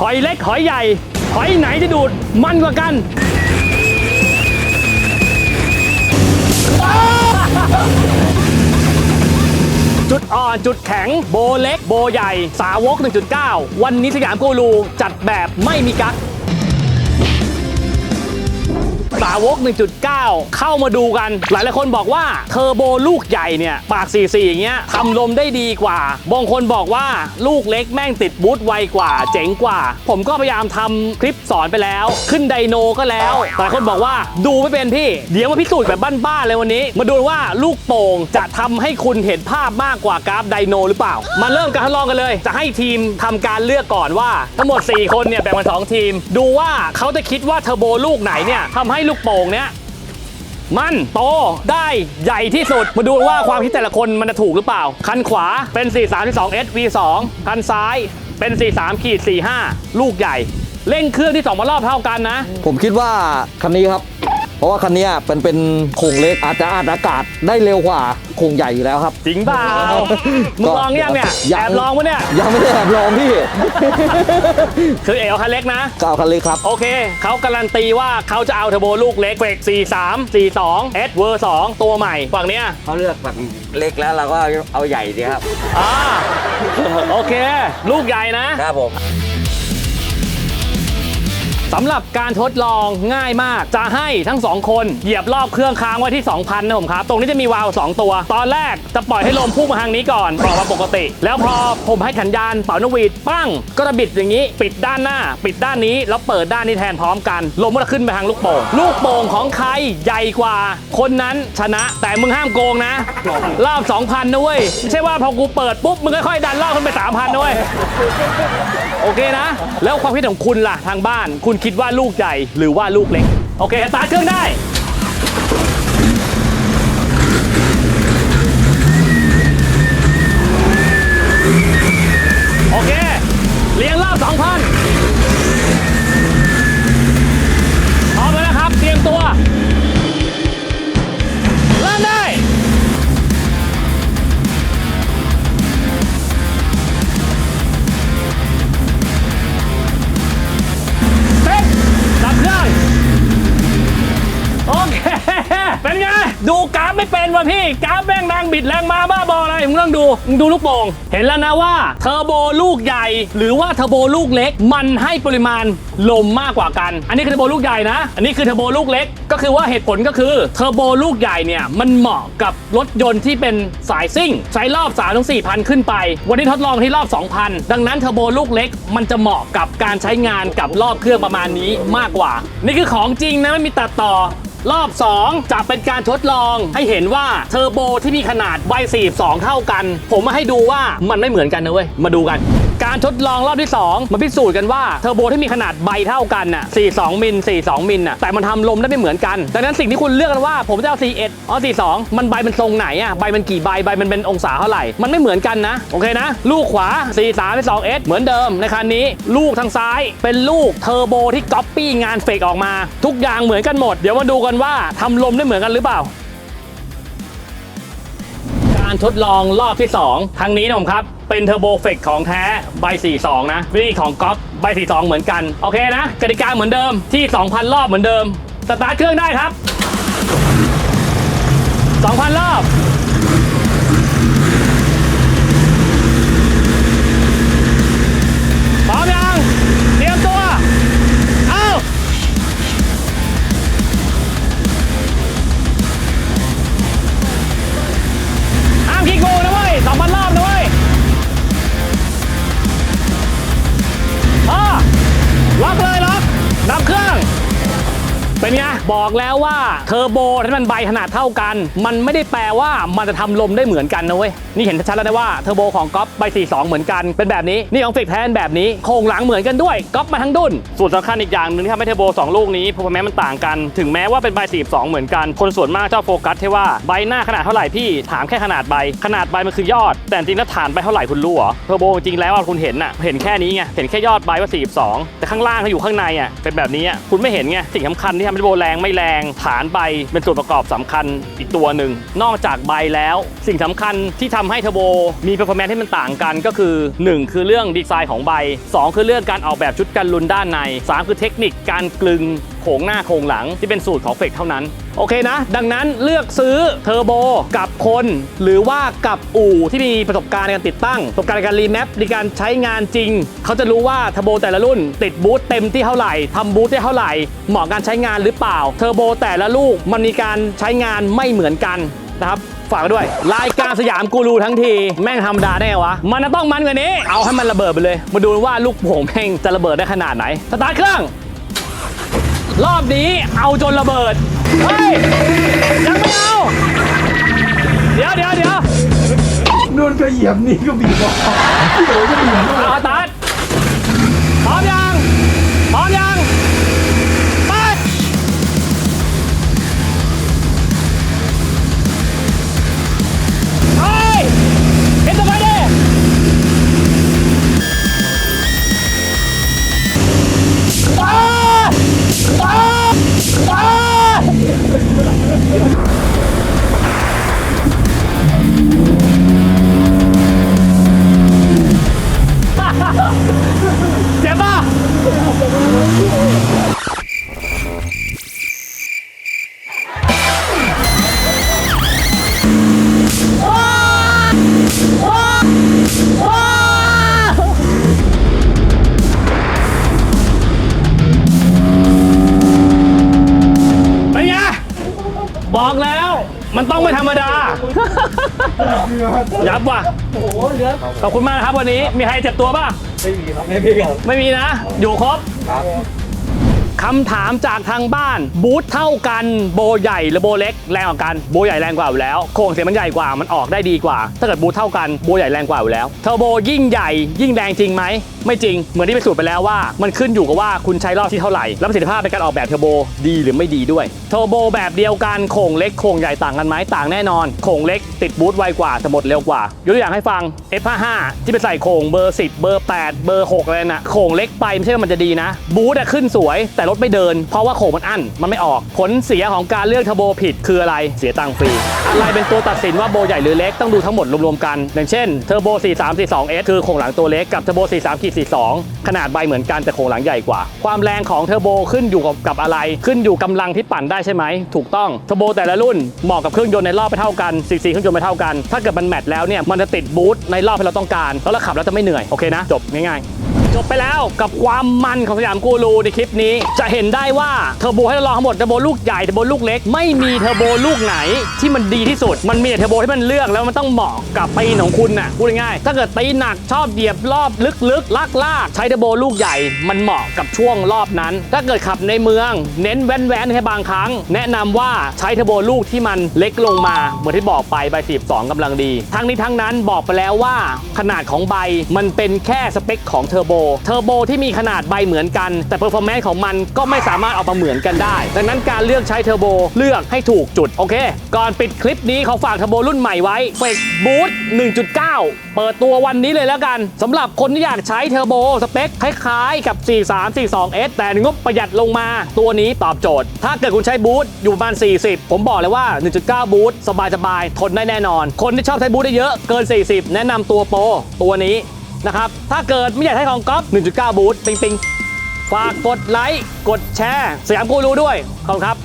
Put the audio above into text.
หอยเล็กหอยใหญ่ หอยไหนจะดูดมันกว่ากันจุดอ่อนจุดแข็งโบเล็ก โบใหญ่ สาวก 1.9 วันนี้สยามกูรูจัดแบบไม่มีกั๊ก สาวก 1.9 เข้ามาดูกัน หลายหลายคนบอกว่าเทอร์โบลูกใหญ่เนี่ย ปาก 44 อย่างเงี้ยทำลมได้ดีกว่า บางคนบอกว่าลูกเล็กแม่งติดบูทไวกว่า เจ๋งกว่า ผมก็พยายามทำคลิปสอนไปแล้ว ขึ้นไดโนก็แล้วหลายคนบอกว่าดูไม่เป็นพี่ เดี๋ยวมาพิสูจน์แบบบ้านๆเลยวันนี้ มาดูว่าลูกโป่งจะทำให้คุณเห็นภาพมากกว่ากราฟไดโนหรือเปล่า มาเริ่มการทดลองกันเลย จะให้ทีมทำการเลือกก่อนว่า ทั้งหมด 4 คนเนี่ยแบ่งเป็นสองทีม ดูว่าเขาจะคิดว่าเทอร์โบลูกไหนเนี่ยทำให้ลูกโป่งเนี้ยมันโตได้ใหญ่ที่สุด มาดูว่าความคิดแต่ละคนมันจะถูกหรือเปล่า คันขวาเป็น 4 3 2 S V2 คันซ้ายเป็น 4 3ขีด45 ลูกใหญ่ เร่งเครื่องที่2มารอบเท่ากันนะ ผมคิดว่าคันนี้ครับ เพราะว่าคันนี้เป็นเป็นโครงเล็กอาจจะอัดอากาศได้เร็วกว่าโครงใหญ่อยู่แล้วครับ จริงเปล่ามึงลองยังเนี่ยยังแอบลองปะเนี่ยยังไม่ได้แอบลองพี่ คือเอลคันเล็กนะก็เอาคันเล็กครับโอเคเขาการันตีว่าเขาจะเอาเทอร์โบลูกเล็กเฟก43 42 S เวอร์2ตัวใหม่ฝั่งเนี้ยเขาเลือกแบบเล็กแล้วเราก็เอาใหญ่ดีครับอ่าโอเค ลูกใหญ่นะครับผม สำหรับการทดลองง่ายมาก จะให้ทั้ง 2 คนเหยียบรอบเครื่องค้างไว้ที่ 2,000นะผมครับ ตรงนี้จะมีวาล์ว2ตัว ตอนแรกจะปล่อยให้ลมพุ่งมาทางนี้ก่อนปล่อยมาปกติ แล้วพอผมให้ขันยานเป่านกหวีดปั้ง ก็จะบิดอย่างนี้ ปิดด้านหน้า ปิดด้านนี้ แล้วเปิดด้านนี้แทนพร้อมกัน ลมก็จะขึ้นไปทางลูกโป่ง ลูกโป่งของใครใหญ่กว่า คนนั้นชนะ แต่มึงห้ามโกงนะ รอบ 2,000นะเว้ย ไม่ใช่ว่าพอกูเปิดปุ๊บมึงค่อยๆดันรอบขึ้นไป3,000นะเว้ย โอเคนะ แล้วความคิดของคุณล่ะทางบ้าน คุณคิดว่าลูกใหญ่หรือว่าลูกเล็ก โอเคสตาร์ทเครื่องได้ ดูกราฟไม่เป็นว่ะพี่กราฟแม่งแรงบิดแรงมาบ้าบออะไรมึงต้องดูมึงดูลูกโป่งเห็นแล้วนะว่าเทอร์โบลูกใหญ่หรือว่าเทอร์โบลูกเล็ก มันให้ปริมาณลมมากกว่ากัน อันนี้คือเทอร์โบลูกใหญ่นะ อันนี้คือเทอร์โบลูกเล็ก ก็คือว่าเหตุผลก็คือเทอร์โบลูกใหญ่เนี่ยมันเหมาะกับรถยนต์ที่เป็นสายซิ่ง ใช้รอบ3 4 0 0 0ขึ้นไป วันนี้ทดลองที่รอบ 2,000 ดังนั้นเทอร์โบลูกเล็ก มันจะเหมาะกับการใช้งานกับรอบเครื่องประมาณนี้มากกว่า นี่คือของจริงนะไม่มีตัดต่อ รอบ 2 จะเป็นการทดลองให้เห็นว่าเทอร์โบที่มีขนาดใบ42 เท่ากัน ผมมาให้ดูว่ามันไม่เหมือนกันนะเว้ย มาดูกัน การทดลองรอบที่ 2 มาพิสูจน์กันว่าเทอร์โบที่มีขนาดใบเท่ากันน่ะ 42 มิล 42 มิลน่ะ แต่มันทำลมได้ไม่เหมือนกัน ดังนั้นสิ่งที่คุณเลือกกันว่าผมจะเอา 41อ๋อ42 มันใบมันทรงไหนอะ ใบมันกี่ใบ ใบมันเป็นองศาเท่าไหร่ มันไม่เหมือนกันนะ โอเคนะ ลูกขวา 43 2S เหมือนเดิมในคันนี้ ลูกทางซ้ายเป็นลูกเทอร์โบที่ก๊อปปี้งานเฟกออกมา ทุกอย่างเหมือนกันหมด เดี๋ยวมาดูกันว่าทำลมได้เหมือนกันหรือเปล่า การทดลองรอบที่ 2 ทางนี้นะผมครับ เป็นเทอร์โบเฟกของแท้ใบ 42 นะวิธีของก๊อฟใบ 42 เหมือนกัน โอเคนะกติกาเหมือนเดิมที่ 2,000 รอบเหมือนเดิม สตาร์ทเครื่องได้ครับ 2,000 รอบ บอกแล้วว่าเทอร์โบที่มันใบขนาดเท่ากัน มันไม่ได้แปลว่ามันจะทำลมได้เหมือนกันนะเว้ย นี่เห็นชัดแล้วนะว่าเทอร์โบของก๊อฟใบ42 เหมือนกัน เป็นแบบนี้ นี่ของเฟกแทนแบบนี้ โครงหลังเหมือนกันด้วย ก๊อฟมาทั้งดุนส่วนสำคัญอีกอย่างหนึ่งที่ทำให้เทอร์โบ2ลูกนี้เพราะแม้มันต่างกัน ถึงแม้ว่าเป็นใบ42 เหมือนกัน คนส่วนมากชอบโฟกัสที่ว่าใบหน้าขนาดเท่าไหร่พี่ ถามแค่ขนาดใบ ขนาดใบมันคือยอด แต่จริงแล้วฐานใบเท่าไหร่คุณรู้เหรอ เทอร์โบจริงแล้วอะคุณเห็นน่ะ เห็นแค่นี้ไง เห็นแค่ยอดใบว่า 42 แต่ข้างล่างเขาอยู่ข้างในอะ เป็นแบบนี้อะคุณไม่เห็นไง สิ่งสำคัญที่ทำให้เทอร์โบแรงไม่แรง ฐานใบเป็นส่วนประกอบสำคัญอีกตัวหนึ่ง นอกจากใบแล้ว สิ่งสำคัญที่ทำให้เทอร์โบมีเปอร์ฟอร์แมนซ์ที่มันต่างกันก็คือ 1 คือเรื่องดีไซน์ของใบ 2 คือเรื่องการออกแบบชุดกันลุนด้านใน 3 คือเทคนิคการกลึงโขงหน้าโขงหลังที่เป็นสูตรของเฟกเท่านั้น โอเคนะ ดังนั้นเลือกซื้อเทอร์โบกับคน หรือว่ากับอู่ที่มีประสบการณ์ในการติดตั้ง ประสบการณ์ในการรีแมปในการใช้งานจริง เขาจะรู้ว่าเทอร์โบแต่ละรุ่น ติดบูทเต็มที่เท่าไหร่ทำบูทได้เท่าไหร่เหมาะการใช้งานหรือเปล่าเทอร์โบแต่ละลูกมันมีการใช้งานไม่เหมือนกันนะครับฝากด้วย รายการสยามกูรูทั้งที แม่งธรรมดาได้วะ มันต้องมันกว่านี้ เอาให้มันระเบิดไปเลย มาดูว่าลูกโป่งแม่งจะระเบิดได้ขนาดไหน สตาร์ทเครื่อง รอบนี้เอาจนระเบิด เฮ้ย ยังไม่เอา เดี๋ยวเดี๋ยวเดี๋ยวนู่นก็เหยียบนี่ก็บีบบอกพี่โอ๋ก็บีบด้วยเอาสตาร์ทพร้อมยังพร้อมยัง มันต้องไม่ธรรมดา ยับว่ะขอบคุณมากนะครับวันนี้ มีใครเจ็บตัวป่ะ ไม่มีครับ ไม่มีครับไม่มีนะ อยู่ครบ คำถามจากทางบ้าน บูทเท่ากันโบใหญ่หรือโบเล็กแรงกว่ากันโบใหญ่แรงกว่าอยู่แล้วโครงเสียงมันใหญ่กว่ามันออกได้ดีกว่า ถ้าเกิดบูทเท่ากันโบใหญ่แรงกว่าอยู่แล้วเทอร์โบยิ่งใหญ่ยิ่งแรงจริงไหมไม่จริง เหมือนที่ไปสูตรไปแล้วว่า มันขึ้นอยู่กับว่าคุณใช้รอบที่เท่าไหร่และประสิทธิภาพในการออกแบบเทอร์โบดีหรือไม่ดีด้วยเทอร์โบแบบเดียวกันโครงเล็กโครงใหญ่ต่างกันไหมต่างแน่นอนโครงเล็กติดบูทไวกว่าแต่หมดเร็วกว่ายกตัวอย่างให้ฟัง F55 ที่ไปใส่โครงเบอร์ 10 เบอร์ 8 เบอร์6อะไรน่ะโครงเล็กไปไม่ใช่ว่ามันจะดีนะบูทอะขึ้นสวยแต่รถไม่เดิน เพราะว่าโครงมันอั้นมันไม่ออกผลเสียของการเลือกเทอร์โบผิดคืออะไรเสียตังค์ฟรีอะไรเป็นตัวตัดสินว่าโบใหญ่หรือเล็กต้องดูทั้งหมดรวมๆกัน อย่างเช่นเทอร์โบ 4342S คือโครงหลังตัวเล็กกับเทอร์โบ 4342 ขนาดใบเหมือนกันแต่โครงหลังใหญ่กว่า ความแรงของเทอร์โบขึ้นอยู่กับกับอะไร ขึ้นอยู่กำลังที่ปั่นได้ใช่ไหมถูกต้องเทอร์โบแต่ละรุ่นเหมาะกับเครื่องยนต์ในรอบไม่เท่ากันซีซีเครื่องยนต์ไม่เท่ากัน ถ้าเกิดมันแมทแล้วเนี่ยมันจะติดบูทในรอบที่เราต้องการแล้วเราขับแล้วจะไม่เหนื่อยโอเคนะจบง่ายๆ จบไปแล้วกับความมันของสยามกูรูในคลิปนี้ จะเห็นได้ว่าเทอร์โบให้เราลองทั้งหมดเทอร์โบลูกใหญ่เทอร์โบลูกเล็กไม่มีเทอร์โบลูกไหนที่มันดีที่สุด มันมีแต่เทอร์โบที่มันเลือกแล้วมันต้องเหมาะกับตีนของคุณน่ะพูดง่ายๆถ้าเกิดตีหนักชอบเหยียบรอบลึกๆลากลากๆใช้เทอร์โบลูกใหญ่มันเหมาะกับช่วงรอบนั้น ถ้าเกิดขับในเมือง เน้นแว้นๆแค่บางครั้ง แนะนำว่าใช้เทอร์โบลูกที่มันเล็กลงมาเหมือนที่บอกไปใบ42กำลังดี ทั้งนี้ทั้งนั้นบอกไปแล้วว่าขนาดของใบมันเป็นแค่สเปคของเทอร์โบเทอร์โบที่มีขนาดใบเหมือนกัน แต่เ e อร์ฟอร์แมนซ์ของมันก็ไม่สามารถออกมาเหมือนกันได้ ดังนั้นการเลือกใช้เทอร์โบเลือกให้ถูกจุด โอเค ก่อนปิดคลิปนี้เขาฝากเทอร์โบรุ่นใหม่ไว้เฟกบูท1.9 เปิดตัววันนี้เลยแล้วกันสำหรับคนที่อยากใช้เทอร์โบสเปคคล้ายๆกับ 4342S แต่งบประหยัดลงมาตัวนี้ตอบโจทย์ ถ้าเกิดคุณใช้บูทอยู่ประมาณ 40 ผมบอกเลยว่า 1.9 บูทสบายๆทนได้แน่นอน คนที่ชอบใช้บูทได้เยอะเกิน 40 แนะนำตัวโปรตัวนี้ นะครับ ถ้าเกิดไม่อยากใช้ของก๊อฟ1.9 บูทปิงปิงฝากกดไลค์ กดแชร์ สยามกูรู้ด้วย ขอบคุณครับ